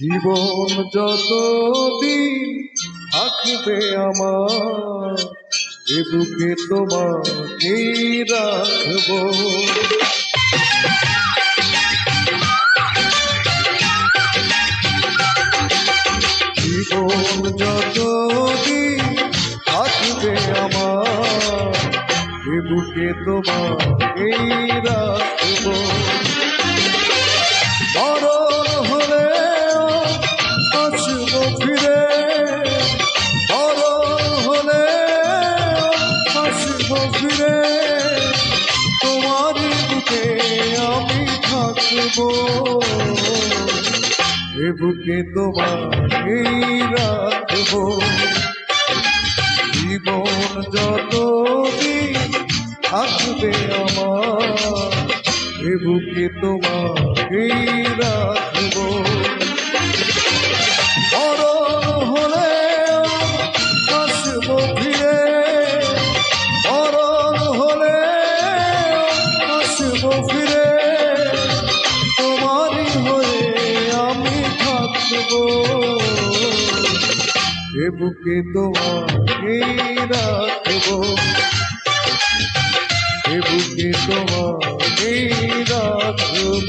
জীবন যতদিন থাকবে আমার এ বুকে তোমাকে রাখব। জীবন যতদিন থাকবে আমার, এ বুকে তোমাকেই রাখব মরণ হলে আসব ফিরে। মরণ হলে আসব ফিরে। তোমার বুকে আমি থাকব। এ বুকে তোমাকেই রাখব। জীবন যতদিন থাকবে আমার এ বুকে তোমাকেই রাখব। মরণ বুকে তোমাকেই রাখব। এ বুকে তোমাকেই রাখব।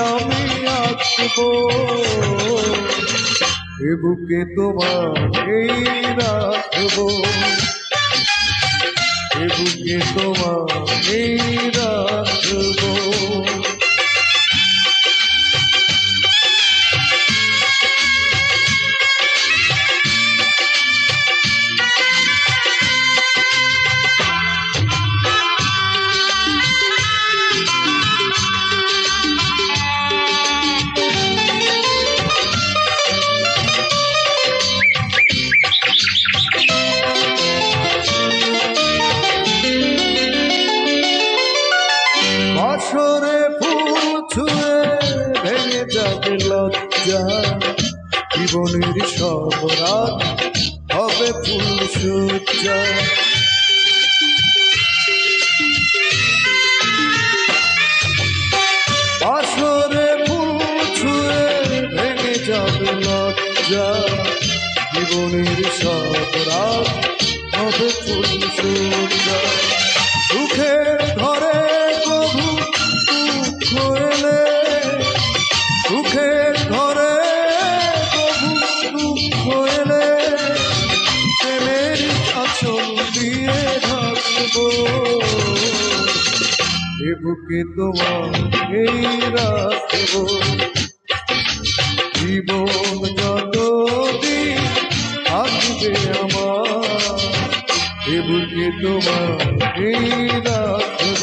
আমি আসব। এ বুকে তোমাকেই রাখব। এ বুকে তোমাকেই রাখব। বাসরে ফুল ছুঁয়ে ভেঙে যাবে লজ্জা। জীবনের সব রাত হবে ফুল সজ্জা। বাসরে ফুল ছুঁয়ে ভেঙে যাবে লজ্জা। জীবনের সব রাত হবে ফুল সজ্জা। সুখের ঘরে থাকব এ বুকে তোমাকেই রাখব জীবন যতদিন থাকবে আমার এ বুকে তোমাকেই রাখব